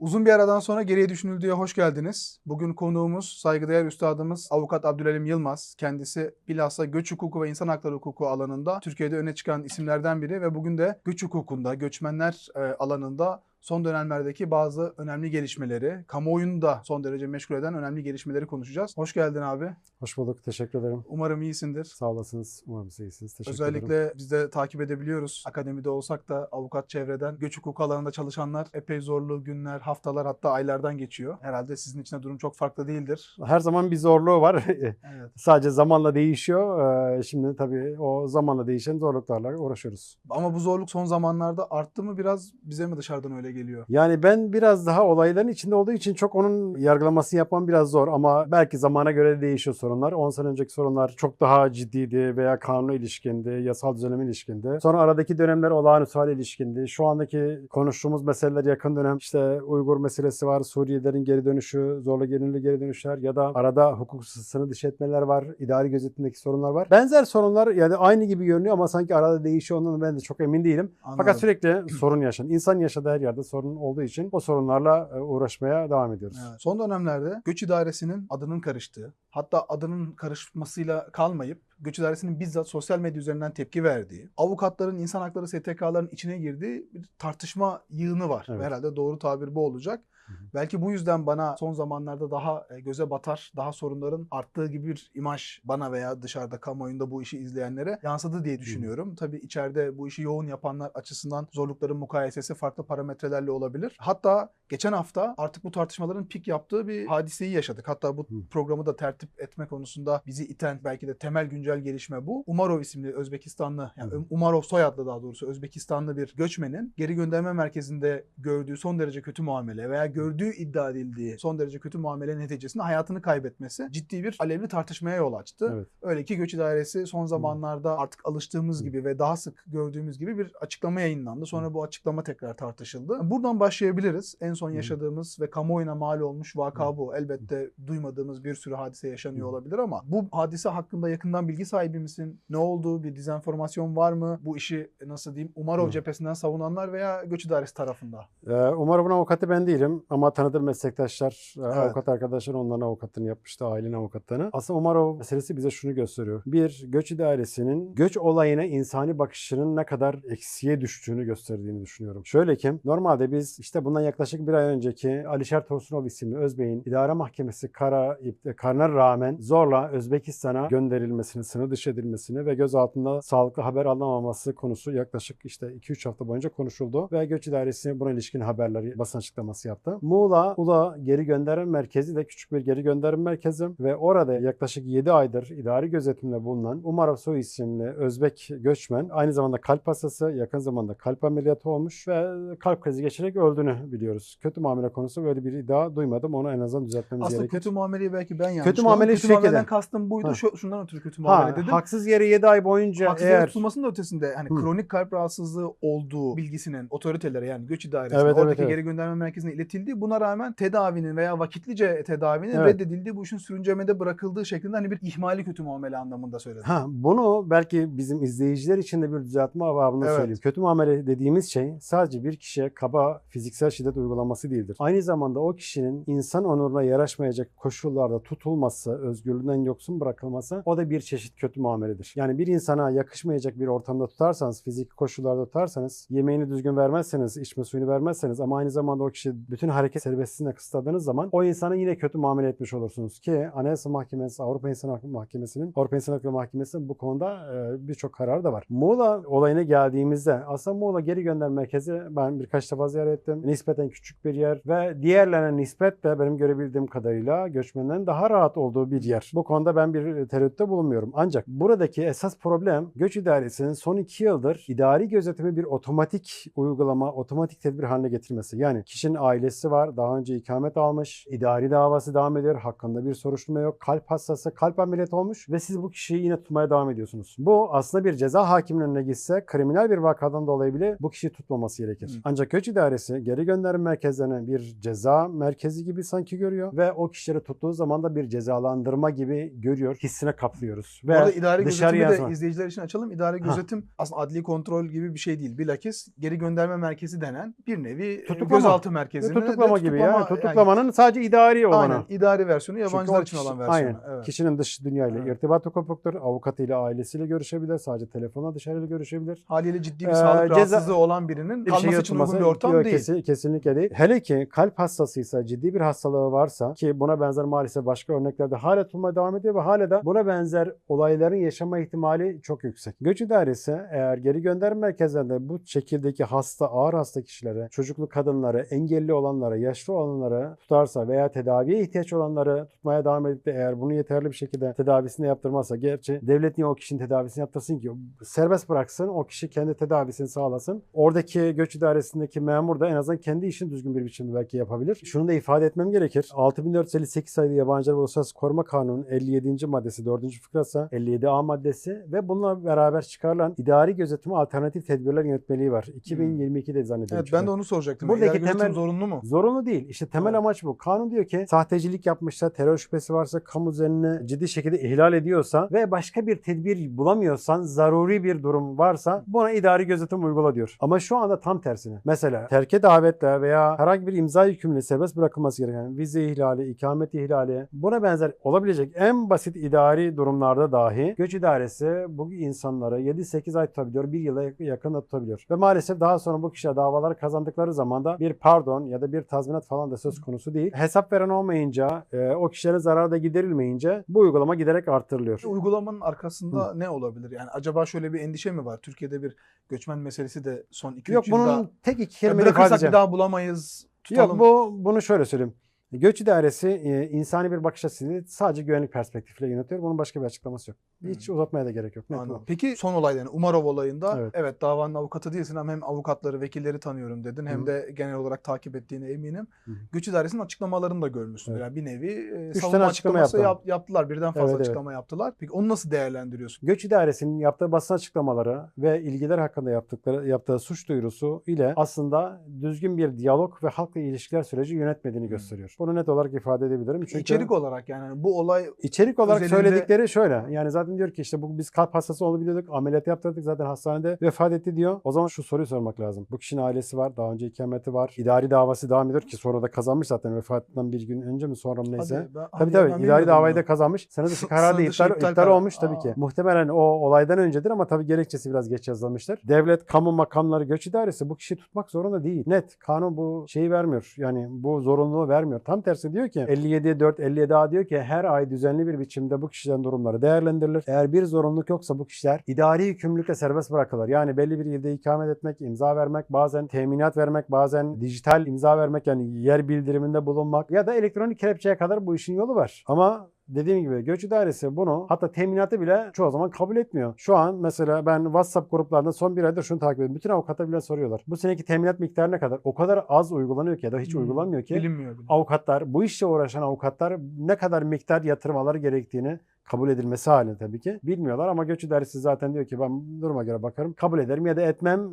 Uzun bir aradan sonra geriye düşünüldüğe hoş geldiniz. Bugün konuğumuz saygıdeğer üstadımız Avukat Abdülelim Yılmaz. Kendisi bilhassa göç hukuku ve insan hakları hukuku alanında Türkiye'de öne çıkan isimlerden biri ve bugün de göç hukukunda, göçmenler e, alanında son dönemlerdeki bazı önemli gelişmeleri, kamuoyunu da son derece meşgul eden önemli gelişmeleri konuşacağız. Hoş geldin abi. Hoş bulduk. Teşekkür ederim. Umarım iyisindir. Sağ olasınız. Umarım siz iyisiniz. Teşekkür ederim. Özellikle biz de takip edebiliyoruz. Akademide olsak da avukat çevreden göç hukuku alanında çalışanlar epey zorlu günler, haftalar hatta aylardan geçiyor. Herhalde sizin için de durum çok farklı değildir. Her zaman bir zorluğu var. Evet. Sadece zamanla değişiyor. Ee, Şimdi tabii o zamanla değişen zorluklarla uğraşıyoruz. Ama bu zorluk son zamanlarda arttı mı biraz bize mi dışarıdan öyle geliyor? Yani ben biraz daha olayların içinde olduğu için çok onun yargılamasını yapmam biraz zor ama belki zamana göre de değişiyor sorunlar. 10 sene önceki sorunlar çok daha ciddiydi veya kanuna ilişkindi, yasal düzenleme ilişkindi. Sonra aradaki dönemler olağanüstü hale ilişkindi. Şu andaki konuştuğumuz meseleler yakın dönem işte Uygur meselesi var, Suriyelilerin geri dönüşü, zorla gönüllü geri dönüşler ya da arada hukuk sınır dışı etmeler var, idari gözetimdeki sorunlar var. Benzer sorunlar yani aynı gibi görünüyor ama sanki arada değişiyor ondan ben de çok emin değilim. Anladım. Fakat sürekli sorun yaşan. İnsan yaşadığı her yerde sorun olduğu için o sorunlarla e, uğraşmaya devam ediyoruz. Evet. Son dönemlerde Göç İdaresi'nin adının karıştığı, hatta adının karışmasıyla kalmayıp Göç İdaresi'nin bizzat sosyal medya üzerinden tepki verdiği, avukatların, insan hakları STK'ların içine girdiği bir tartışma yığını var. Evet. Herhalde doğru tabir bu olacak. Hı hı. Belki bu yüzden bana son zamanlarda daha e, göze batar, daha sorunların arttığı gibi bir imaj bana veya dışarıda kamuoyunda bu işi izleyenlere yansıdı diye düşünüyorum. Tabii içeride bu işi yoğun yapanlar açısından zorlukların mukayesesi farklı parametrelerle olabilir. Hatta geçen hafta artık bu tartışmaların pik yaptığı bir hadiseyi yaşadık. Hatta bu Hı. programı da tertip etme konusunda bizi iten belki de temel güncel gelişme bu. Umarov isimli Özbekistanlı, yani Hı. Umarov soyadlı daha doğrusu Özbekistanlı bir göçmenin geri gönderme merkezinde gördüğü son derece kötü muamele veya gördüğü iddia edildiği son derece kötü muamele neticesinde hayatını kaybetmesi ciddi bir alevli tartışmaya yol açtı. Evet. Öyle ki Göç İdaresi son zamanlarda artık alıştığımız gibi ve daha sık gördüğümüz gibi bir açıklama yayınlandı. Sonra bu açıklama tekrar tartışıldı. Buradan başlayabiliriz. En son yaşadığımız ve kamuoyuna mal olmuş vaka bu. Elbette duymadığımız bir sürü hadise yaşanıyor olabilir ama bu hadise hakkında yakından bilgi sahibi misin? Ne oldu? Bir dezenformasyon var mı? Bu işi nasıl diyeyim? Umarov cephesinden savunanlar veya Göç İdaresi tarafında. Ee, Umarım avukatı ben değilim ama tanıdığım meslektaşlar, e, Evet. avukat arkadaşlar onların avukatını yapmıştı, ailenin avukatlarını. Aslında Umarov meselesi bize şunu gösteriyor. Bir, göç idaresinin göç olayına insani bakışının ne kadar eksiye düştüğünü gösterdiğini düşünüyorum. Şöyle ki, normalde biz işte bundan yaklaşık bir ay önceki Alişer Torsunov isimli Özbey'in idare mahkemesi kara, kararına rağmen zorla Özbekistan'a gönderilmesini, sınır dışı edilmesini ve gözaltında sağlıklı haber alamaması konusu yaklaşık işte 2-3 hafta boyunca konuşuldu ve Göç İdaresi buna ilişkin haberleri basın açıklaması yaptı. Muğla Ula Geri Gönderme Merkezi de küçük bir geri gönderme merkezi ve orada yaklaşık 7 aydır idari gözetimde bulunan Umarov Soy isimli Özbek göçmen aynı zamanda kalp hastası yakın zamanda kalp ameliyatı olmuş ve kalp krizi geçirerek öldüğünü biliyoruz. Kötü muamele konusu böyle bir iddia duymadım. Onu en azından düzeltmemiz Aslında gerekir. kötü muameleyi belki ben yanlış Kötü muameleyi Kötü muameleden kastım buydu. Ha. Şu, şundan ötürü kötü muamele Ha, dedim. haksız yere 7 ay boyunca Haksız eğer tutulmasının ötesinde hani Hı. kronik kalp rahatsızlığı olduğu bilgisinin otoritelere yani göç idaresine Evet, evet, oradaki evet. geri gönderme merkezine iletildiği buna rağmen tedavinin veya vakitlice tedavinin Evet. reddedildiği bu işin sürüncemede bırakıldığı şeklinde hani bir ihmali kötü muamele anlamında söyledim. Ha, bunu belki bizim izleyiciler için de bir düzeltme babında Evet. söyleyeyim. Kötü muamele dediğimiz şey sadece bir kişiye kaba fiziksel şiddet uygulaması değildir. Aynı zamanda o kişinin insan onuruna yaraşmayacak koşullarda tutulması, özgürlüğünden yoksun bırakılması o da bir çeşit kötü muameledir. Yani bir insana yakışmayacak bir ortamda tutarsanız, fiziki koşullarda tutarsanız, yemeğini düzgün vermezseniz, içme suyunu vermezseniz ama aynı zamanda o kişi bütün hareket serbestliğine kısıtladığınız zaman o insana yine kötü muamele etmiş olursunuz ki Anayasa Mahkemesi, Avrupa İnsan Hakları Mahkemesi'nin, Avrupa İnsan Hakları Mahkemesi'nin bu konuda e, birçok kararı da var. Muğla olayına geldiğimizde aslında Muğla geri gönder merkezi ben birkaç defa ziyaret ettim. Nispeten küçük bir yer ve diğerlerine nispetle benim görebildiğim kadarıyla göçmenlerin daha rahat olduğu bir yer. Bu konuda ben bir tereddütte bulunmuyorum. Ancak buradaki esas problem göç idaresinin son iki yıldır idari gözetimi bir otomatik uygulama, otomatik tedbir haline getirmesi. Yani kişinin ailesi var, daha önce ikamet almış, idari davası devam ediyor, hakkında bir soruşturma yok, kalp hastası, kalp ameliyatı olmuş ve siz bu kişiyi yine tutmaya devam ediyorsunuz. Bu aslında bir ceza hakiminin önüne gitse kriminal bir vakadan dolayı bile bu kişiyi tutmaması gerekir. Hı. Ancak göç idaresi geri gönderim merkezlerine bir ceza merkezi gibi sanki görüyor ve o kişileri tuttuğu zaman da bir ceza cezalandırma gibi görüyor, hissine kaplıyoruz. Bu arada idari gözetimi de yansıma. izleyiciler için açalım. İdari Ha. gözetim aslında adli kontrol gibi bir şey değil. Bilakis geri gönderme merkezi denen bir nevi Tutuklama. gözaltı Ve tutuklama gibi ya. tutuklama- Tutuklamanın sadece idari olanı. Aynen idari versiyonu yabancılar için olan versiyonu. Aynen. Evet. Kişinin dış dünyayla Evet. irtibatı kopuktur. Avukatıyla, ailesiyle görüşebilir. Sadece telefonla dışarıyla görüşebilir. Haliyle ciddi bir Ee, sağlık ceza- rahatsızlığı olan birinin Bir şey kalması için uygun bir ortam Yok, değil. kesi- kesinlikle değil. Hele ki kalp hastasıysa, ciddi bir hastalığı varsa ki buna benzer maalesef başka örneklerde hala tutulmaya devam ediyor ve hala da buna benzer olayların yaşama ihtimali çok yüksek. Göç idaresi eğer geri gönderme merkezlerinde bu şekildeki hasta, ağır hasta kişilere, çocuklu kadınları, engelli olanlara, yaşlı olanlara tutarsa veya tedaviye ihtiyaç olanları tutmaya devam edip de eğer bunu yeterli bir şekilde tedavisini yaptırmazsa gerçi devlet niye o kişinin tedavisini yaptırsın ki? Serbest bıraksın, o kişi kendi tedavisini sağlasın. Oradaki göç idaresindeki memur da en azından kendi işini düzgün bir biçimde belki yapabilir. Şunu da ifade etmem gerekir. 6458 sayılı Yabancılar ve Uluslararası Koruma Kanunu 57. maddesi 4. fıkrası 57A maddesi ve bununla beraber çıkarılan idari gözetime alternatif tedbirler yönetmeliği var. 2022'de zannediyorum. Evet ben de onu soracaktım. Buradaki İdari temel- zorunlu mu? Zorunlu değil. İşte temel amaç bu. Kanun diyor ki sahtecilik yapmışsa, terör şüphesi varsa, kamu düzenini ciddi şekilde ihlal ediyorsa ve başka bir tedbir bulamıyorsan, zaruri bir durum varsa buna idari gözetim uygula diyor. Ama şu anda tam tersine. Mesela terke davetle veya herhangi bir imza yükümlülüğü serbest bırakılması gereken vize ihlali, ikamet ihlali buna benzer olabilecek en basit idari durumlarda dahi göç idaresi bu insanları 7-8 ay tutabiliyor, bir yıla yakın da tutabiliyor. Ve maalesef daha sonra bu kişiler davaları kazandıkları zaman da bir pardon ya da bir tazminat falan da söz konusu değil. Hesap veren olmayınca, e, o kişilere zarar da giderilmeyince bu uygulama giderek artırılıyor. Uygulamanın arkasında ne olabilir? Yani acaba şöyle bir endişe mi var? Türkiye'de bir göçmen meselesi de son 2-3 Yok yılda bunun tek iki kelime bırakırsak bir daha bulamayız. Tutalım. Yok bu bunu şöyle söyleyeyim. Göç idaresi e, insani bir bakış açısı değil, sadece güvenlik perspektifiyle yönetiyor. Bunun başka bir açıklaması yok. Hiç Hı. uzatmaya da gerek yok. Net Anladım. bu. Peki son olay yani Umarov olayında evet. Evet. davanın avukatı değilsin ama hem avukatları, vekilleri tanıyorum dedin hem Hı. de genel olarak takip ettiğine eminim. Hı. Göç idaresinin açıklamalarını da görmüşsün. Evet. Yani bir nevi e, Üç savunma açıklaması yaptı. yap- yaptılar. Birden fazla Evet, evet. açıklama yaptılar. Peki onu nasıl değerlendiriyorsun? Göç idaresinin yaptığı basın açıklamaları ve ilgiler hakkında yaptıkları yaptığı suç duyurusu ile aslında düzgün bir diyalog ve halkla ilişkiler süreci yönetmediğini Hı. gösteriyor. Bunu net olarak ifade edebilirim. Çünkü İçerik olarak yani bu olay İçerik olarak özelinde- söyledikleri şöyle. Yani zaten diyor ki işte bu biz kalp hastası olabiliyorduk. Ameliyat yaptırdık zaten hastanede vefat etti diyor. O zaman şu soruyu sormak lazım. Bu kişinin ailesi var. Daha önce ikameti var. İdari davası devam ediyor ki sonra da kazanmış zaten vefatından bir gün önce mi sonra mı neyse. Hadi, ben- Tabii hadi ya, tabii ben idari davayı da kazanmış. Sene dışı karar da iptal, iptal karar. olmuş tabii Aa. ki. Muhtemelen o olaydan öncedir ama tabii gerekçesi biraz geç yazılmıştır. Devlet, kamu makamları, göç idaresi bu kişiyi tutmak zorunda değil. Net. Kanun bu şeyi vermiyor. Yani bu zorunluluğu vermiyor. Tam tersi diyor ki 57 4 57A diyor ki her ay düzenli bir biçimde bu kişilerin durumları değerlendirilir. Eğer bir zorunluluk yoksa bu kişiler idari yükümlülükle serbest bırakılır. Yani belli bir ilde ikamet etmek, imza vermek, bazen teminat vermek, bazen dijital imza vermek yani yer bildiriminde bulunmak ya da elektronik kelepçeye kadar bu işin yolu var. Ama Dediğim gibi göç idaresi bunu hatta teminatı bile çoğu zaman kabul etmiyor. Şu an mesela ben WhatsApp gruplarında son bir aydır şunu takip ediyorum. Bütün avukatlar bile soruyorlar. Bu seneki teminat miktarı ne kadar? O kadar az uygulanıyor ki ya da hiç Hmm, uygulanmıyor ki Bilinmiyor bile. avukatlar, bu işle uğraşan avukatlar ne kadar miktar yatırmaları gerektiğini kabul edilmesi halinde tabii ki bilmiyorlar ama göç idaresi zaten diyor ki ben duruma göre bakarım kabul ederim ya da etmem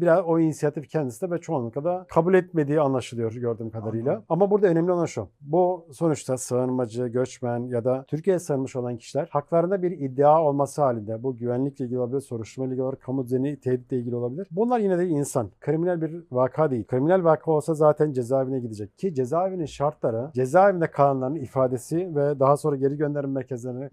biraz o inisiyatif kendisi de ve çoğunlukla da kabul etmediği anlaşılıyor gördüğüm kadarıyla. Anladım. Ama burada önemli olan şu bu sonuçta sığınmacı, göçmen ya da Türkiye'ye sığınmış olan kişiler haklarında bir iddia olması halinde bu güvenlikle ilgili olabilir, soruşturma ile ilgili olabilir, kamu düzeni tehditle ilgili olabilir. Bunlar yine de insan. Kriminal bir vaka değil. Kriminal vaka olsa zaten cezaevine gidecek. Ki cezaevinin şartları cezaevinde kalanların ifadesi ve daha sonra geri gönderim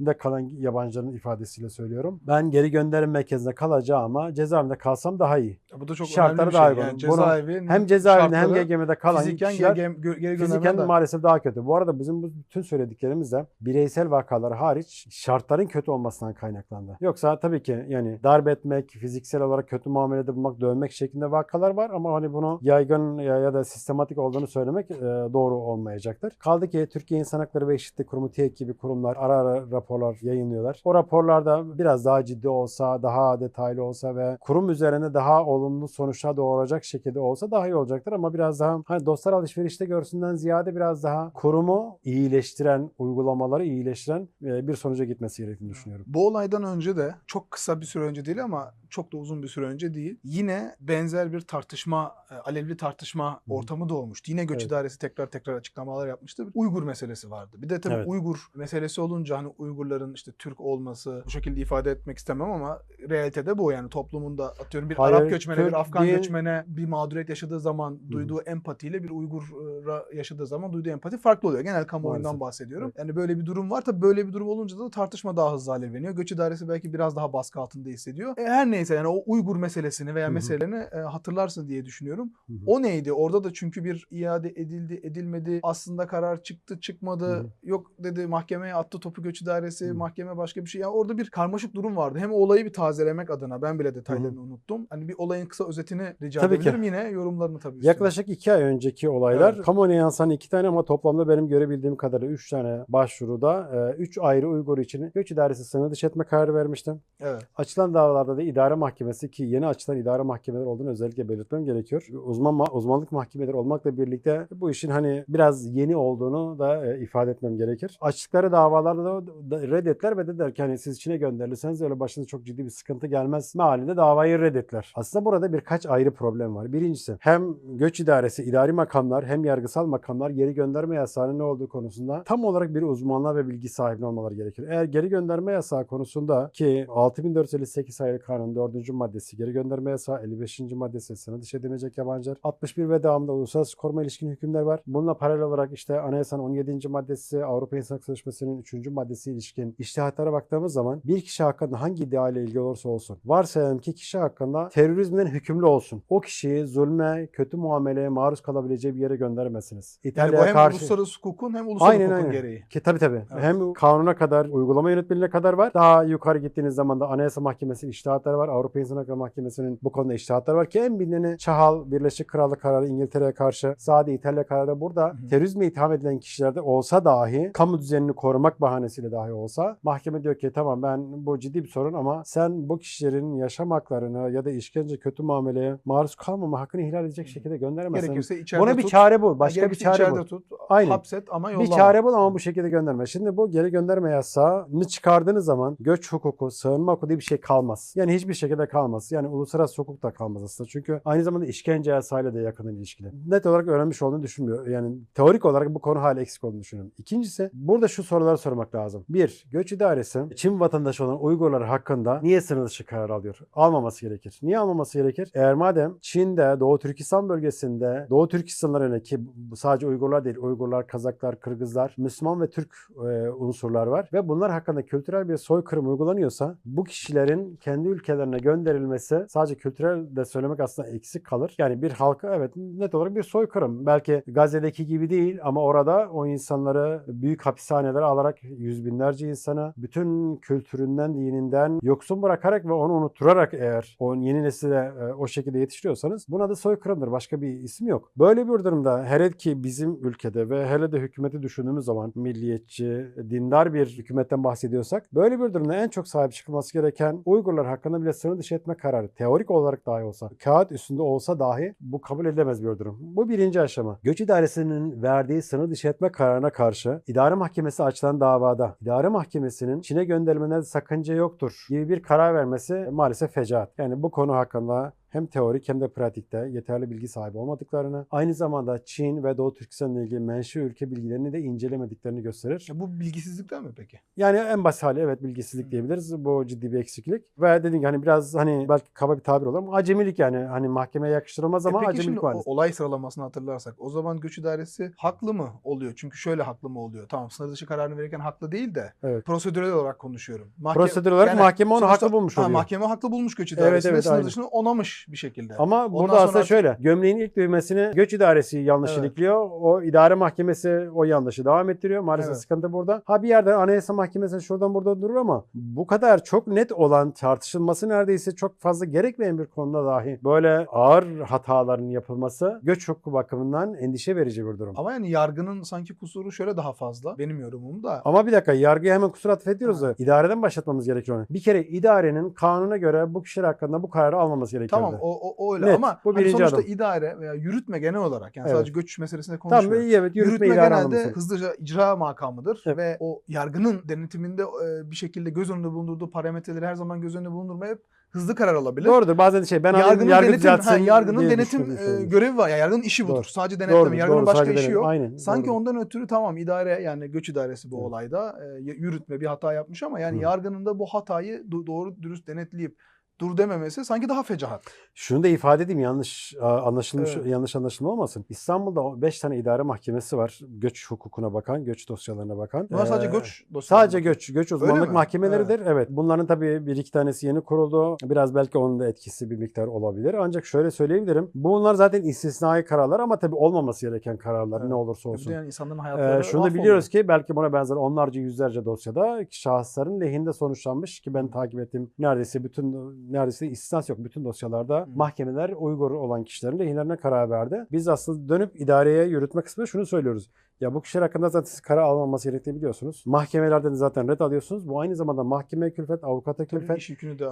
merkezlerinde kalan yabancıların ifadesiyle söylüyorum. Ben geri gönderim merkezinde kalacağıma cezaevinde kalsam daha iyi. Ya bu da çok şartları önemli bir daha şey. Yani Bunu cezaevi Hem cezaevinde hem GGM'de kalan fiziken kişiler geri, geri, geri Fiziken gönderme de- maalesef daha kötü. Bu arada bizim bu bütün söylediklerimiz de bireysel vakalar hariç şartların kötü olmasından kaynaklandı. Yoksa tabii ki yani darp etmek, fiziksel olarak kötü muamelede bulmak, dövmek şeklinde vakalar var ama hani bunu yaygın ya, ya da sistematik olduğunu söylemek e, doğru olmayacaktır. Kaldı ki Türkiye İnsan Hakları ve Eşitlik Kurumu TİEK gibi kurumlar ara ara raporlar yayınlıyorlar. O raporlarda biraz daha ciddi olsa, daha detaylı olsa ve kurum üzerine daha olumlu sonuçlar doğuracak şekilde olsa daha iyi olacaktır ama biraz daha hani dostlar alışverişte görsünden ziyade biraz daha kurumu iyileştiren, uygulamaları iyileştiren e, bir sonuca gitmesi gerektiğini düşünüyorum. Bu olaydan önce de çok kısa bir süre önce değil ama çok da uzun bir süre önce değil. Yine benzer bir tartışma, e, alevli tartışma hı. ortamı doğmuştu. Yine göç Evet. idaresi tekrar tekrar açıklamalar yapmıştı. Uygur meselesi vardı. Bir de tabii Evet. Uygur meselesi olunca hani Uygurların işte Türk olması bu şekilde ifade etmek istemem ama realitede bu yani toplumunda atıyorum bir Hayır, Arap göçmene, Türk bir Afgan değil. göçmene bir mağduriyet yaşadığı zaman duyduğu empatiyle bir Uygur'a yaşadığı zaman duyduğu empati farklı oluyor. Genel kamuoyundan Maalesef. bahsediyorum. Yani böyle bir durum var. Tabii böyle bir durum olunca da tartışma daha hızlı alevleniyor. Göç idaresi belki biraz daha baskı altında hissediyor. E, her neyse yani o Uygur meselesini veya meseleni e, hatırlarsın diye düşünüyorum. Hı hı. O neydi? Orada da çünkü bir iade edildi, edilmedi. Aslında karar çıktı, çıkmadı. Hı hı. Yok dedi mahkemeye attı topu göç idaresi, Hı hı. mahkeme başka bir şey. Yani orada bir karmaşık durum vardı. Hem olayı bir tazelemek adına ben bile detaylarını unuttum. Hani bir olayın kısa özetini rica Tabii ki. edebilirim yine yorumlarını tabii. üstüne. Yaklaşık iki ay önceki olaylar. Evet. Kamuoyuna yansıyan iki tane ama toplamda benim görebildiğim kadarıyla üç tane başvuruda e, üç ayrı Uygur için göç idaresi sınır dışı etme kararı vermiştim. Evet. Açılan davalarda da idare mahkemesi ki yeni açılan idare mahkemeleri olduğunu özellikle belirtmem gerekiyor. Uzman ma- uzmanlık mahkemeleri olmakla birlikte bu işin hani biraz yeni olduğunu da e, ifade etmem gerekir. Açtıkları davalarda da, reddettiler ve dediler ki hani siz Çin'e gönderilirseniz öyle başınıza çok ciddi bir sıkıntı gelmez mealinde davayı reddettiler. Aslında burada birkaç ayrı problem var. Birincisi hem göç idaresi, idari makamlar hem yargısal makamlar geri gönderme yasağının ne olduğu konusunda tam olarak bir uzmanlığa ve bilgi sahibi olmaları gerekir. Eğer geri gönderme yasağı konusunda ki 6458 sayılı kanun 4. maddesi geri gönderme yasağı 55. maddesi sınır dışı edilecek yabancılar 61 ve devamında uluslararası koruma ilişkin hükümler var. Bununla paralel olarak işte anayasanın 17. maddesi Avrupa İnsan Hakları Sözleşmesi'nin 3. maddesi ilişkin iştihatlara baktığımız zaman bir kişi hakkında hangi iddia ile ilgili olursa olsun varsayalım ki kişi hakkında terörizmden hükümlü olsun. O kişiyi zulme, kötü muameleye maruz kalabileceği bir yere göndermezsiniz. Yani İtalya'ya bu hem karşı uluslararası hukukun hem ulusal Aynen, hukukun aynen. gereği. ki tabii tabii. Evet. Hem kanuna kadar, uygulama yönetmeliğine kadar var. Daha yukarı gittiğiniz zaman da Anayasa Mahkemesi'nin iştihatları var. Avrupa İnsan Hakları Mahkemesi'nin bu konuda iştihatları var ki en bilineni Çahal, Birleşik Krallık kararı İngiltere'ye karşı, Saadi İtalya kararı burada hı. terörizme itham edilen kişilerde olsa dahi, kamu düzenini korumak bahanesiyle dahi olsa mahkeme diyor ki tamam ben bu ciddi bir sorun ama sen bu kişilerin yaşam haklarını ya da işkence, kötü muameleye maruz kalmama hakkını ihlal edecek şekilde gönderemezsin. Gerekirse içeride Buna bir tut. çare bul. Başka bir çare bul. tut. Aynen. Hapset ama yollama. Bir çare bul ama bu şekilde gönderme. Şimdi bu geri gönderme yasağını çıkardığınız zaman göç hukuku, sığınma hukuku diye bir şey kalmaz. Yani hiçbir şekilde kalmaz. Yani uluslararası hukuk da kalmaz aslında. Çünkü aynı zamanda işkence yasağıyla da yakın ilişkili. Net olarak öğrenmiş olduğunu düşünmüyor. Yani teorik olarak bu konu hala eksik olduğunu düşünüyorum. İkincisi burada şu soruları sormak lazım. Bir, göç idaresi Çin vatandaşı olan Uygurlar hakkında niye sınır dışı karar alıyor? Almaması gerekir. Niye almaması gerekir? Eğer madem Çin'de, Doğu Türkistan bölgesinde, Doğu Türkistanlarına ki bu sadece Uygurlar değil, Uygurlar, Kazaklar, Kırgızlar, Müslüman ve Türk e, unsurlar var ve bunlar hakkında kültürel bir soykırım uygulanıyorsa bu kişilerin kendi ülkelerine gönderilmesi sadece kültürel de söylemek aslında eksik kalır. Yani bir halka evet net olarak bir soykırım. Belki Gazze'deki gibi değil ama orada o insanları büyük hapishanelere alarak yüz binlerce insana bütün kültüründen, dininden yoksun bırakarak ve onu unutturarak eğer o yeni nesile e, o şekilde yetiştiriyorsanız buna da soykırımdır. Başka bir isim yok. Böyle bir durumda hele ki bizim ülkede ve hele de hükümeti düşündüğümüz zaman milliyetçi, dindar bir hükümetten bahsediyorsak böyle bir durumda en çok sahip çıkılması gereken Uygurlar hakkında bile sınır dışı etme kararı teorik olarak dahi olsa, kağıt üstünde olsa dahi bu kabul edilemez bir durum. Bu birinci aşama. Göç idaresinin verdiği sınır dışı etme kararına karşı idare mahkemesi açılan davada idare mahkemesinin Çin'e gönderilmene sakınca yoktur gibi bir karar vermesi maalesef fecaat. Yani bu konu hakkında hem teorik hem de pratikte yeterli bilgi sahibi olmadıklarını, aynı zamanda Çin ve Doğu Türkistan'la ilgili menşe ülke bilgilerini de incelemediklerini gösterir. Ya bu bilgisizlikten mi peki? Yani en basit hali evet bilgisizlik Hı. diyebiliriz. Bu ciddi bir eksiklik. Ve dediğim gibi hani biraz hani belki kaba bir tabir olur ama acemilik yani. Hani mahkemeye yakıştırılmaz ama E peki acemilik şimdi var. o olay sıralamasını hatırlarsak o zaman göç idaresi haklı mı oluyor? Çünkü şöyle haklı mı oluyor? Tamam sınır dışı kararını verirken haklı değil de Evet. prosedürel olarak konuşuyorum. Mahke- Prosedür olarak mahkeme onu haklı bulmuş Ha, oluyor. mahkeme haklı bulmuş göç Evet, idaresini evet, sınır dışını onamış bir şekilde. Ama Ondan burada sonra aslında şöyle. Gömleğin ilk düğmesini göç idaresi yanlış Evet. ilikliyor. O idare mahkemesi o yanlışı devam ettiriyor. Maalesef Evet. sıkıntı burada. Ha bir yerde anayasa mahkemesi şuradan burada durur ama bu kadar çok net olan tartışılması neredeyse çok fazla gerekmeyen bir konuda dahi böyle ağır hataların yapılması göç hukuku bakımından endişe verici bir durum. Ama yani yargının sanki kusuru şöyle daha fazla. Benim yorumum da. Ama bir dakika yargıya hemen kusur atfediyoruz Ha. da idareden başlatmamız gerekiyor onu. Bir kere idarenin kanuna göre bu kişiler hakkında bu kararı almaması gerekiyor. Tamam o, o, o öyle Net, ama bu hani sonuçta adım. idare veya yürütme genel olarak yani Evet. sadece göç meselesinde Tamam konuşmuyorum. iyi evet yürütme, Yürütme, genelde hızlıca icra makamıdır Evet. ve o yargının denetiminde e, bir şekilde göz önünde bulundurduğu parametreleri her zaman göz önünde bulundurmayıp hızlı karar alabilir. Doğrudur. Bazen şey ben yargının yargı denetim, ha, yargının denetim e, görevi var. Yani yargının işi budur. Doğru. Sadece denetleme. Doğru, yargının doğru, başka işi denetim. yok. Aynen. Sanki doğru. ondan ötürü tamam idare yani göç idaresi bu Evet. olayda e, yürütme bir hata yapmış ama yani Hı. yargının da bu hatayı do- doğru dürüst denetleyip dur dememesi sanki daha fecahat. Şunu da ifade edeyim yanlış anlaşılmış Evet. yanlış anlaşılma olmasın. İstanbul'da 5 tane idare mahkemesi var. Göç hukukuna bakan, göç dosyalarına bakan. Bunlar sadece Ee, göç dosyaları. Sadece göç, göç uzmanlık mahkemeleridir. Evet. Bunların tabii bir iki tanesi yeni kuruldu. Biraz belki onun da etkisi bir miktar olabilir. Ancak şöyle söyleyebilirim. Bunlar zaten istisnai kararlar ama tabii olmaması gereken kararlar Evet. ne olursa olsun. yani insanların Ee, hayatları şunu da biliyoruz ki belki buna benzer onlarca yüzlerce dosyada şahısların lehinde sonuçlanmış ki ben takip ettiğim neredeyse bütün neredeyse istisnas yok bütün dosyalarda Hı. mahkemeler uygur olan kişilerin lehinlerine karar verdi. Biz aslında dönüp idareye yürütme kısmında şunu söylüyoruz. Ya bu kişiler hakkında zaten siz karar alınmaması gerektiğini biliyorsunuz. Mahkemelerden de zaten red alıyorsunuz. Bu aynı zamanda mahkemeye külfet, avukata külfet,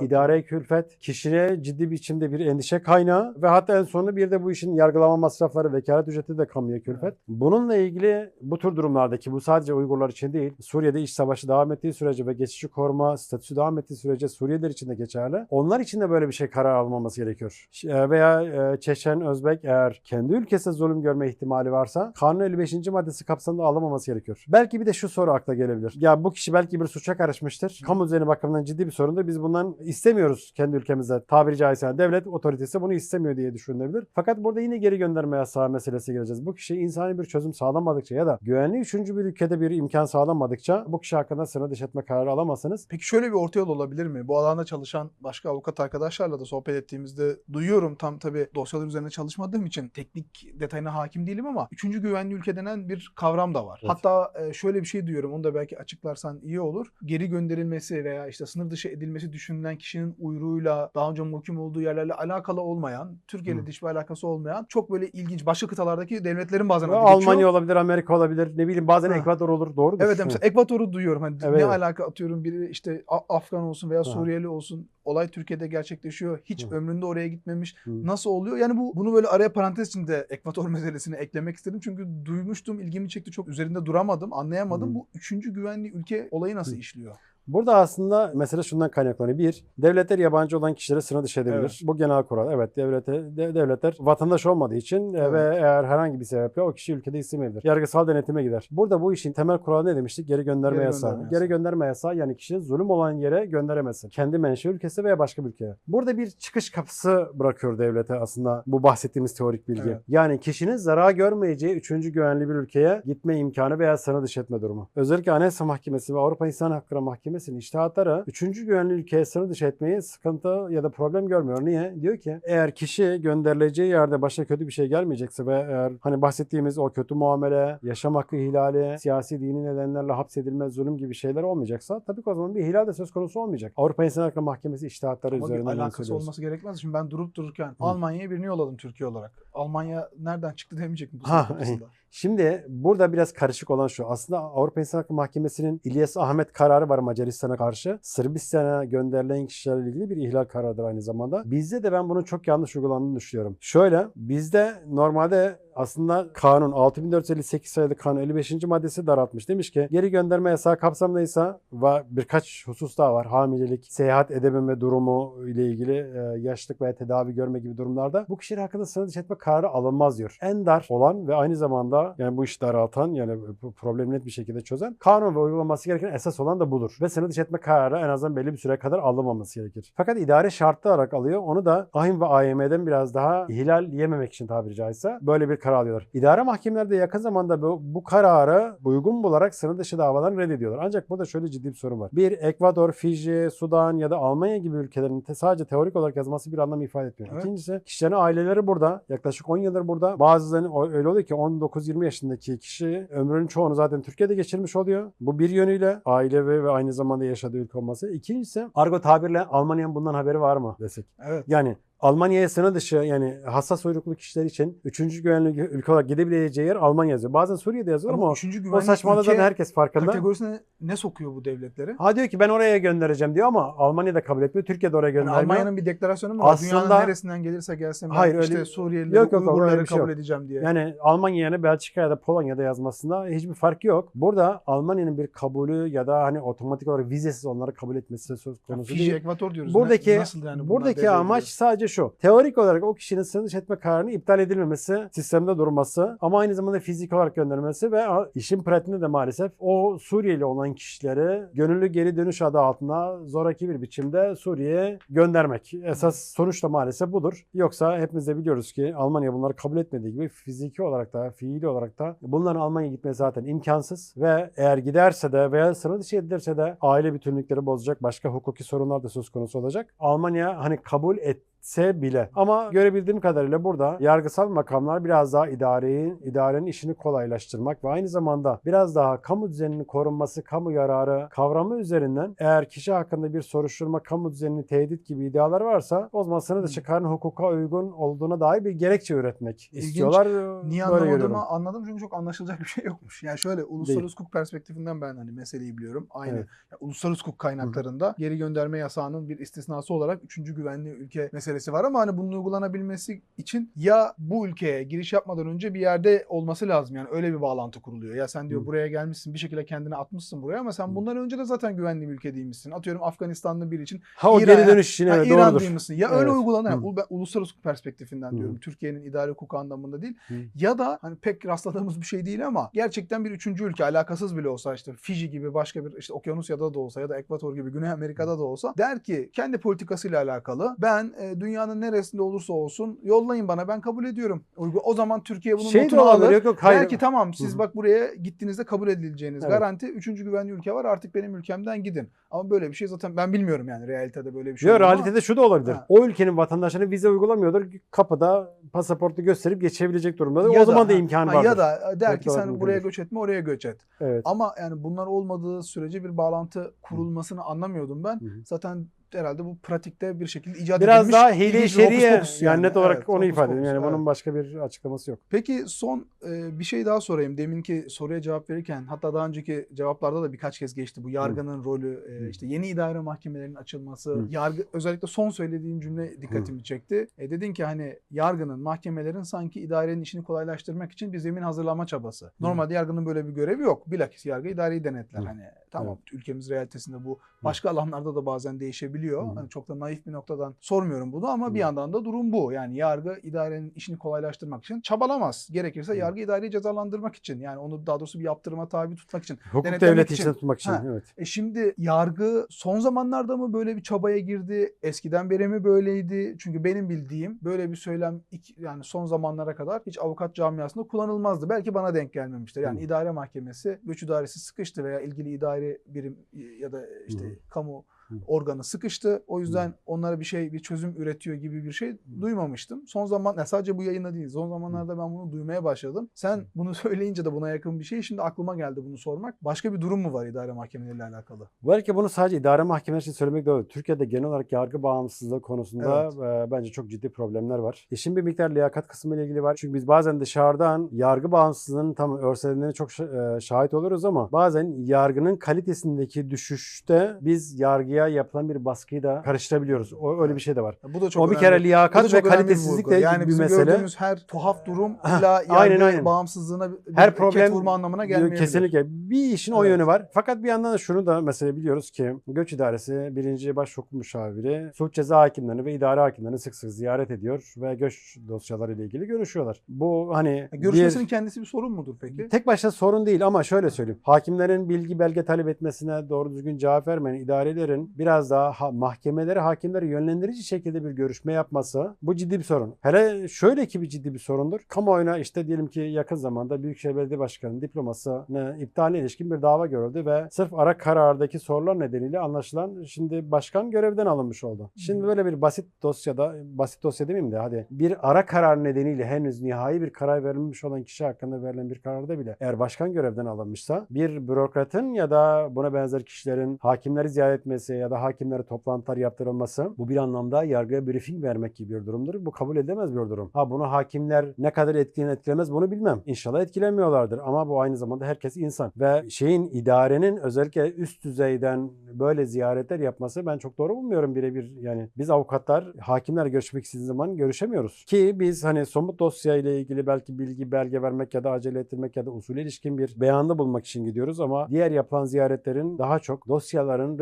İdareye külfet, kişiye ciddi biçimde bir endişe kaynağı ve hatta en sonunda bir de bu işin yargılama masrafları, vekalet ücreti de kamuya külfet. Bununla ilgili bu tür durumlardaki bu sadece Uygurlar için değil, Suriye'de iş savaşı devam ettiği sürece ve geçici koruma statüsü devam ettiği sürece Suriyeliler için de geçerli. Onlar için de böyle bir şey karar alınmaması gerekiyor. E, Veya e, Çeçen, Özbek eğer kendi ülkesinde zulüm görme ihtimali varsa kanun 55. maddesi kapsamında alınmaması gerekiyor. Belki bir de şu soru akla gelebilir. Ya bu kişi belki bir suça karışmıştır. Kamu düzeni bakımından ciddi bir sorundur. Biz bundan istemiyoruz kendi ülkemizde. Tabiri caizse devlet otoritesi bunu istemiyor diye düşünülebilir. Fakat burada yine geri gönderme yasağı meselesi geleceğiz. Bu kişi insani bir çözüm sağlamadıkça ya da güvenli üçüncü bir ülkede bir imkan sağlanmadıkça bu kişi hakkında sınır dışı etme kararı alamazsınız. Peki şöyle bir orta yol olabilir mi? Bu alanda çalışan başka avukat arkadaşlarla da sohbet ettiğimizde duyuyorum. Tam tabii dosyalar üzerine çalışmadığım için teknik detayına hakim değilim ama üçüncü güvenli ülke denen bir kavram da var. Evet. Hatta e, şöyle bir şey duyuyorum. Onu da belki açıklarsan iyi olur. Geri gönderilmesi veya işte sınır dışı edilmesi düşünülen kişinin uyruğuyla daha önce muhkim olduğu yerlerle alakalı olmayan, Türkiye ile hiçbir alakası olmayan çok böyle ilginç başka kıtalardaki devletlerin bazen adı Almanya geçiyor. olabilir, Amerika olabilir, ne bileyim bazen Ha. Ekvador olur. Doğrudur. Evet mesela Ekvator'u duyuyorum. Hani Evet, ne alaka atıyorum biri işte Afgan olsun veya. Suriyeli olsun. Olay Türkiye'de gerçekleşiyor. Hiç Hı. ömründe oraya gitmemiş. Hı. Nasıl oluyor? Yani bu bunu böyle araya parantez içinde Ekvator meselesini eklemek istedim. Çünkü duymuştum, ilgimi çekti. Çok üzerinde duramadım, anlayamadım. Hı. Bu üçüncü güvenli ülke olayı nasıl Hı. işliyor? Burada aslında mesele şundan kaynaklanıyor. Bir, devletler yabancı olan kişilere sınır dışı edebilir. Evet. Bu genel kural. Evet, devlete, de- devletler vatandaş olmadığı için Evet. ve eğer herhangi bir sebeple o kişi ülkede istemeyebilir. Yargısal denetime gider. Burada bu işin temel kuralı ne demiştik? Geri gönderme Geri yasağı. gönderme Geri gönderme yasağı yani kişinin zulüm olan yere gönderemezsin. Kendi menşe ülkesi veya başka bir ülkeye. Burada bir çıkış kapısı bırakıyor devlete aslında bu bahsettiğimiz teorik bilgi. Evet. Yani kişinin zarar görmeyeceği üçüncü güvenli bir ülkeye gitme imkanı veya sınır dışı etme durumu. Özellikle Anayasa Mahkemesi ve Avrupa İnsan Hakları Mahkemesi'nin iştahatları üçüncü güvenli ülkeye sınır dışı etmeyi sıkıntı ya da problem görmüyor. Niye? Diyor ki eğer kişi gönderileceği yerde başına kötü bir şey gelmeyecekse ve eğer hani bahsettiğimiz o kötü muamele, yaşam hakkı ihlali, siyasi dini nedenlerle hapsedilme, zulüm gibi şeyler olmayacaksa tabii ki o zaman bir ihlal de söz konusu olmayacak. Avrupa İnsan Hakları Mahkemesi iştahatları Ama bir üzerinden bunu alakası olması gerekmez. Şimdi ben durup dururken Almanya'ya birini yolladım Türkiye olarak. Almanya nereden çıktı demeyecek mi bu Ha? Şimdi burada biraz karışık olan şu. Aslında Avrupa İnsan Hakları Mahkemesi'nin İlyas Ahmet kararı var Macaristan'a karşı. Sırbistan'a gönderilen kişilerle ilgili bir ihlal kararıdır aynı zamanda. Bizde de ben bunun çok yanlış uygulandığını düşünüyorum. Şöyle bizde normalde aslında kanun 6458 sayılı kanun 55. maddesi daraltmış. Demiş ki geri gönderme yasağı kapsamındaysa ve birkaç husus daha var. Hamilelik, seyahat edememe durumu ile ilgili e, yaşlık veya tedavi görme gibi durumlarda bu kişiler hakkında sınır dışı etme kararı alınmaz diyor. En dar olan ve aynı zamanda yani bu işi daraltan yani bu problemi net bir şekilde çözen kanun ve uygulaması gereken esas olan da budur. Ve sınır dışı etme kararı en azından belli bir süre kadar alınmaması gerekir. Fakat idare şartlı olarak alıyor. Onu da AHİM ve AYM'den biraz daha ihlal yememek için tabiri caizse böyle bir karar alıyorlar. İdare mahkemeleri de yakın zamanda bu, bu kararı uygun bularak sınır dışı davalarını reddediyorlar. Ancak burada şöyle ciddi bir sorun var. Bir, Ekvador, Fiji, Sudan ya da Almanya gibi ülkelerin te- sadece teorik olarak yazması bir anlam ifade etmiyor. Evet. İkincisi kişilerin aileleri burada. Yaklaşık 10 yıldır burada. Bazılarının öyle oluyor ki 19-20 yaşındaki kişi ömrünün çoğunu zaten Türkiye'de geçirmiş oluyor. Bu bir yönüyle aile ve, ve aynı zamanda yaşadığı ülke olması. İkincisi argo tabirle Almanya'nın bundan haberi var mı desek. Evet. Yani Almanya'ya sınır dışı yani hassas uyruklu kişiler için 3. güvenli ülke olarak gidebileceği yer Almanya yazıyor. Bazen Suriye'de yazıyor ama, Ama üçüncü o ülke herkes farkında. kategorisine ne sokuyor bu devletleri? Ha diyor ki ben oraya göndereceğim diyor ama Almanya da kabul etmiyor. Türkiye de oraya Yani göndermiyor. Almanya'nın bir deklarasyonu mu var? Aslında- Dünyanın neresinden gelirse gelsin ben Hayır, öyle- işte Suriyelileri, Yok, yok, Uygurları öyle şey kabul yok. edeceğim diye. Yani Almanya yerine Belçika ya da Polonya'da yazmasında hiçbir fark yok. Burada Almanya'nın bir kabulü ya da hani otomatik olarak vizesiz onları kabul etmesi söz konusu Fiji, değil. Ekvator diyoruz. Buradaki nasıl yani buradaki amaç sadece şu. Teorik olarak o kişinin sınır dışı etme kararını iptal edilmemesi, sistemde durması ama aynı zamanda fizik olarak göndermesi ve işin pratiğinde de maalesef o Suriyeli olan kişileri gönüllü geri dönüş adı altında zoraki bir biçimde Suriye'ye göndermek. Esas sonuç da maalesef budur. Yoksa hepimiz de biliyoruz ki Almanya bunları kabul etmediği gibi fiziki olarak da fiili olarak da bunların Almanya'ya gitmesi zaten imkansız ve eğer giderse de veya sınır dışı edilirse de aile bütünlükleri bozacak başka hukuki sorunlar da söz konusu olacak. Almanya hani kabul etse bile ama görebildiğim kadarıyla burada yargısal makamlar biraz daha idareyi, idarenin işini kolaylaştırmak ve aynı zamanda biraz daha kamu düzeninin korunması, kamu yararı kavramı üzerinden eğer kişi hakkında bir soruşturma, kamu düzenini tehdit gibi iddialar varsa o zaman sınır dışı kararın hukuka uygun olduğuna dair bir gerekçe üretmek İlginç. istiyorlar. Niye anlamadığımı anladım çünkü çok anlaşılacak bir şey yokmuş. Yani şöyle uluslararası hukuk perspektifinden ben hani meseleyi biliyorum. Aynı Evet. yani uluslararası hukuk kaynaklarında geri gönderme yasağının bir istisnası olarak 3. güvenli ülke meselesi var ama hani bunun uygulanabilmesi için ya bu ülkeye giriş yapmadan önce bir yerde olması lazım. Yani öyle bir bağlantı kuruluyor. Ya sen diyor Hı. buraya gelmişsin bir şekilde kendini atmışsın buraya ama sen bundan önce de zaten güvenli bir ülke değilmişsin. Atıyorum Afganistanlı biri için Ha o İran- geri dönüş için evet İran doğrudur. değil misin? Ya öyle Evet. uygulanan, Hı. yani ben uluslararası perspektifinden Hı. diyorum. Türkiye'nin idare hukuku anlamında değil. Hı. Ya da hani pek rastladığımız bir şey değil ama gerçekten bir üçüncü ülke alakasız bile olsa işte Fiji gibi başka bir işte Okyanusya'da da olsa ya da Ekvator gibi Güney Amerika'da da olsa der ki kendi politikasıyla alakalı ben e, dünyanın neresinde olursa olsun yollayın bana ben kabul ediyorum. O zaman Türkiye bunun Şey notunu alır. yok yok hayır. Der ki tamam siz Hı hı. bak buraya gittiğinizde kabul edileceğiniz Evet. garanti. Üçüncü güvenli ülke var artık benim ülkemden gidin. Ama böyle bir şey zaten ben bilmiyorum yani realitede böyle bir şey. Yok mu ama- realitede şu da olabilir. Ha. O ülkenin vatandaşlarına vize uygulamıyordur. Kapıda pasaportu gösterip geçebileceğiz durumda. Ya o zaman da ha, imkanı ha, vardır. Ya da der Farklı ki sen buraya göç etme oraya göç et. Evet. Ama yani bunlar olmadığı sürece bir bağlantı kurulmasını anlamıyordum ben. Hı hı. Zaten herhalde bu pratikte bir şekilde icat Biraz edilmiş. daha hile şeriye pokus yani, net olarak Evet, onu ifade edeyim. Yani evet. bunun başka bir açıklaması yok. Peki son e, bir şey daha sorayım. Deminki soruya cevap verirken hatta daha önceki cevaplarda da birkaç kez geçti. Bu yargının rolü, e, Hı. işte yeni idare mahkemelerinin açılması, Hı. yargı özellikle son söylediğin cümle dikkatimi çekti. E, dedin ki hani yargının, mahkemelerin sanki idarenin işini kolaylaştırmak için bir zemin hazırlama çabası. Normalde yargının böyle bir görevi yok. Bilakis yargı idareyi denetler. Hı. Hani tamam ülkemiz realitesinde bu başka alanlarda da bazen değişebiliyor. Hı. Hani çok da naif bir noktadan sormuyorum bunu ama bir Hı. yandan da durum bu. Yani yargı idarenin işini kolaylaştırmak için çabalamaz. Gerekirse Hı. yargı idareyi cezalandırmak için yani onu daha doğrusu bir yaptırıma tabi tutmak için. Hukuk devleti için. tutmak için. Ha. Evet. E şimdi yargı son zamanlarda mı böyle bir çabaya girdi? Eskiden beri mi böyleydi? Çünkü benim bildiğim böyle bir söylem yani son zamanlara kadar hiç avukat camiasında kullanılmazdı. Belki bana denk gelmemiştir. Yani Hı. idare mahkemesi göç idaresi sıkıştı veya ilgili idari birim ya da işte Hı. kamu. Organı sıkıştı. O yüzden onlara bir şey bir çözüm üretiyor gibi bir şey duymamıştım. Son zaman ya sadece bu yayında değil. Son zamanlarda ben bunu duymaya başladım. Sen bunu söyleyince de buna yakın bir şey şimdi aklıma geldi bunu sormak. Başka bir durum mu var idare mahkemeleriyle alakalı? Belki bunu sadece idare mahkemeleri için söylemek doğru. Türkiye'de genel olarak yargı bağımsızlığı konusunda e, bence çok ciddi problemler var. İşin bir miktar liyakat kısmı ile ilgili var. Çünkü biz bazen dışarıdan yargı bağımsızlığının tam örselendiğine çok e, şahit oluruz ama bazen yargının kalitesindeki düşüşte biz yargıya yapılan bir baskıyı da karıştırabiliyoruz. O öyle bir şey de var. Bu da çok o bir önemli. kere liyakat ve kalitesizlik de yani bir mesele. gördüğümüz her tuhaf durum Heh, illa aynen, aynen. bağımsızlığına bir Her problem vurma anlamına gelmeyebilir. Kesinlikle. Bir işin o Evet. yönü var. Fakat bir yandan da şunu da mesela biliyoruz ki Göç İdaresi birinci Baş Hukuk Müşaviri suç ceza hakimlerini ve idare hakimlerini sık sık ziyaret ediyor ve göç dosyaları ile ilgili görüşüyorlar. Bu hani E, Görüşmesinin bir- kendisi bir sorun mudur peki? Tek başına sorun değil ama şöyle söyleyeyim. Hakimlerin bilgi belge talep etmesine doğru düzgün cevap vermeyen idarelerin biraz daha ha- mahkemeleri, hakimleri yönlendirici şekilde bir görüşme yapması bu ciddi bir sorun. Hele şöyle ki bir ciddi bir sorundur. Kamuoyuna işte diyelim ki yakın zamanda Büyükşehir Belediye Başkanı'nın diplomasını iptaline ilişkin bir dava görüldü ve sırf ara karardaki sorular nedeniyle anlaşılan şimdi başkan görevden alınmış oldu. Şimdi böyle bir basit dosyada, basit dosya demeyeyim de hadi bir ara karar nedeniyle henüz nihai bir karar verilmiş olan kişi hakkında verilen bir kararda bile eğer başkan görevden alınmışsa bir bürokratın ya da buna benzer kişilerin hakimleri ziyaret etmesi dosyaya ya da hakimlere toplantılar yaptırılması bu bir anlamda yargıya briefing vermek gibi bir durumdur. Bu kabul edilemez bir durum. Ha bunu hakimler ne kadar etkilenir etkilemez bunu bilmem. İnşallah etkilenmiyorlardır ama bu aynı zamanda herkes insan ve şeyin idarenin özellikle üst düzeyden böyle ziyaretler yapması ben çok doğru bulmuyorum birebir. Yani biz avukatlar hakimlerle görüşmek istediğimiz zaman görüşemiyoruz. Ki biz hani somut dosya ile ilgili belki bilgi belge vermek ya da acele ettirmek ya da usul ilişkin bir beyanda bulmak için gidiyoruz ama diğer yapılan ziyaretlerin daha çok dosyaların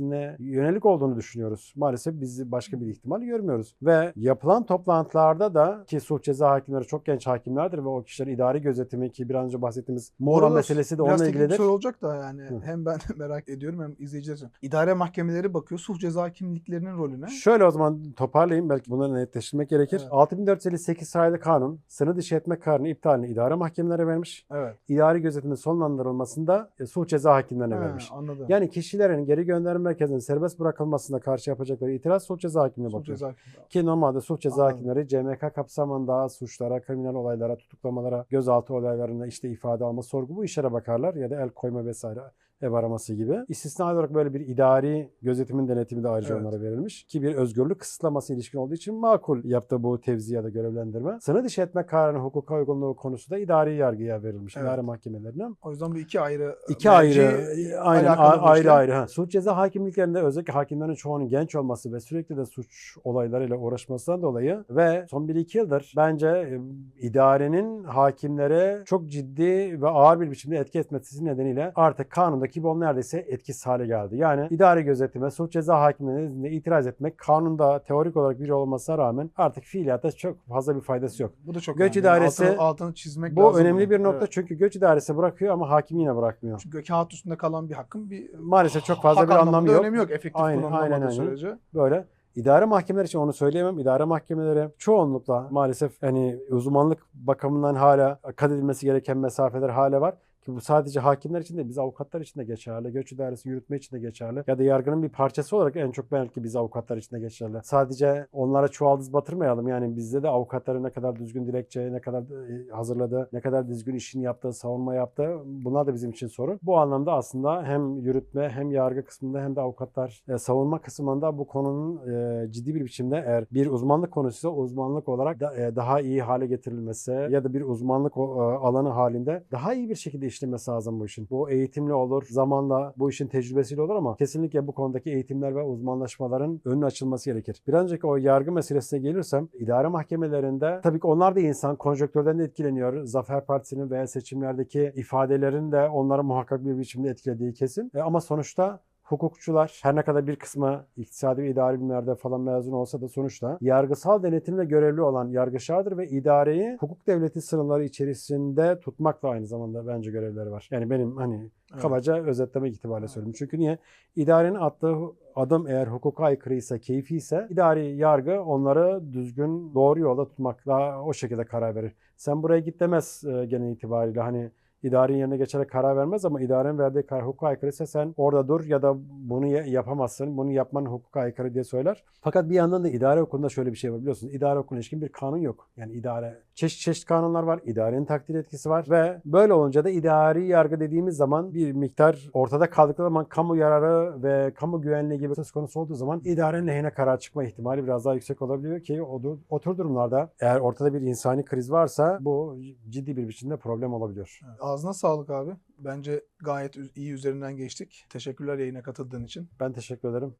reddedilmesine yönelik olduğunu düşünüyoruz. Maalesef biz başka bir ihtimal görmüyoruz. Ve yapılan toplantılarda da ki suç ceza hakimleri çok genç hakimlerdir ve o kişilerin idari gözetimi ki biraz önce bahsettiğimiz Orada meselesi de Biraz onunla ilgilidir. soru olacak da yani Hı. hem ben merak ediyorum hem izleyiciler için. İdare mahkemeleri bakıyor suç ceza kimliklerinin rolüne. Şöyle o zaman toparlayayım belki bunları netleştirmek gerekir. Evet. 6458 sayılı kanun sınır dışı etme kararını iptalini idare mahkemelere vermiş. Evet. İdari gözetimin sonlandırılmasında e, suç ceza hakimlerine Ha, vermiş. anladım. Yani kişilerin geri gönderme merkezinin serbest bırakılmasına karşı yapacakları itiraz suç ceza hakimine bakıyor. ceza Ki normalde suç ceza Anladım. hakimleri CMK kapsamında suçlara, kriminal olaylara, tutuklamalara, gözaltı olaylarına işte ifade alma, sorgu bu işlere bakarlar ya da el koyma vesaire ev araması gibi. İstisnai olarak böyle bir idari gözetimin denetimi de ayrıca Evet. onlara verilmiş. Ki bir özgürlük kısıtlaması ilişkin olduğu için makul yaptığı bu tevzi ya da görevlendirme. Sınır dışı etme kararının hukuka uygunluğu konusu da idari yargıya verilmiş. Evet. İdare mahkemelerine. O yüzden bu iki ayrı İki ayrı, aynen ayrı ayrı. Ha. Suç ceza hakimliklerinde özellikle hakimlerin çoğunun genç olması ve sürekli de suç olaylarıyla uğraşmasından dolayı ve son 1-2 yıldır bence idarenin hakimlere çok ciddi ve ağır bir biçimde etki etmesi nedeniyle artık kanundaki bu neredeyse etkisiz hale geldi. Yani idari gözetime, suç ceza hakimlerine itiraz etmek kanunda teorik olarak bir olmasına rağmen artık fiiliyatta çok fazla bir faydası yok. Bu da çok Göç önemli. idaresi- altını, altını çizmek Bu lazım. önemli bir nokta Evet. çünkü göç idaresi bırakıyor ama hakim yine bırakmıyor. Çünkü kağıt üstünde kalan bir hakkın bir Maalesef çok fazla bir anlamı yok. önemi yok efektif Aynen, kullanılmadığı aynen, aynen. sürece. böyle. İdare mahkemeleri için onu söyleyemem. İdare mahkemeleri çoğunlukla maalesef hani uzmanlık bakımından hala kat edilmesi gereken mesafeler hala var. Ki bu sadece hakimler için de biz avukatlar için de geçerli. Göç idaresi yürütme için de geçerli. Ya da yargının bir parçası olarak en çok belki biz avukatlar için de geçerli. Sadece onlara çuvaldız batırmayalım. Yani bizde de avukatların ne kadar düzgün dilekçe, ne kadar e, hazırladığı, ne kadar düzgün işini yaptığı, savunma yaptığı bunlar da bizim için sorun. Bu anlamda aslında hem yürütme hem yargı kısmında hem de avukatlar e, savunma kısmında bu konunun e, ciddi bir biçimde eğer bir uzmanlık konusuysa uzmanlık olarak da, e, daha iyi hale getirilmesi ya da bir uzmanlık o- e, alanı halinde daha iyi bir şekilde işlemesi lazım bu işin. Bu eğitimli olur, zamanla bu işin tecrübesiyle olur ama kesinlikle bu konudaki eğitimler ve uzmanlaşmaların önünün açılması gerekir. Bir önceki o yargı meselesine gelirsem idare mahkemelerinde tabii ki onlar da insan konjonktürden de etkileniyor. Zafer Partisi'nin veya seçimlerdeki ifadelerin de onları muhakkak bir biçimde etkilediği kesin. E, ama sonuçta hukukçular her ne kadar bir kısmı iktisadi ve idari bilimlerde falan mezun olsa da sonuçta yargısal denetimle görevli olan yargıçlardır ve idareyi hukuk devleti sınırları içerisinde tutmakla aynı zamanda bence görevleri var. Yani benim hani Evet. kabaca özetlemek itibariyle söylüyorum. Çünkü niye? İdarenin attığı adım eğer hukuka aykırıysa, keyfi ise idari yargı onları düzgün, doğru yolda tutmakla o şekilde karar verir. Sen buraya git demez e, genel itibariyle hani idarenin yerine geçerek karar vermez ama idarenin verdiği karar hukuka aykırıysa sen orada dur ya da bunu ya- yapamazsın, bunu yapman hukuka aykırı diye söyler. Fakat bir yandan da idare hukukunda şöyle bir şey var biliyorsunuz. İdare hukukuna ilişkin bir kanun yok. Yani idare çeşit çeşit kanunlar var. İdarenin takdir etkisi var ve böyle olunca da idari yargı dediğimiz zaman bir miktar ortada kaldıkları zaman kamu yararı ve kamu güvenliği gibi söz konusu olduğu zaman idarenin lehine karar çıkma ihtimali biraz daha yüksek olabiliyor ki o, o tür durumlarda eğer ortada bir insani kriz varsa bu ciddi bir biçimde problem olabiliyor. Evet. Ağzına sağlık abi. Bence gayet iyi üzerinden geçtik. Teşekkürler yayına katıldığın için. Ben teşekkür ederim.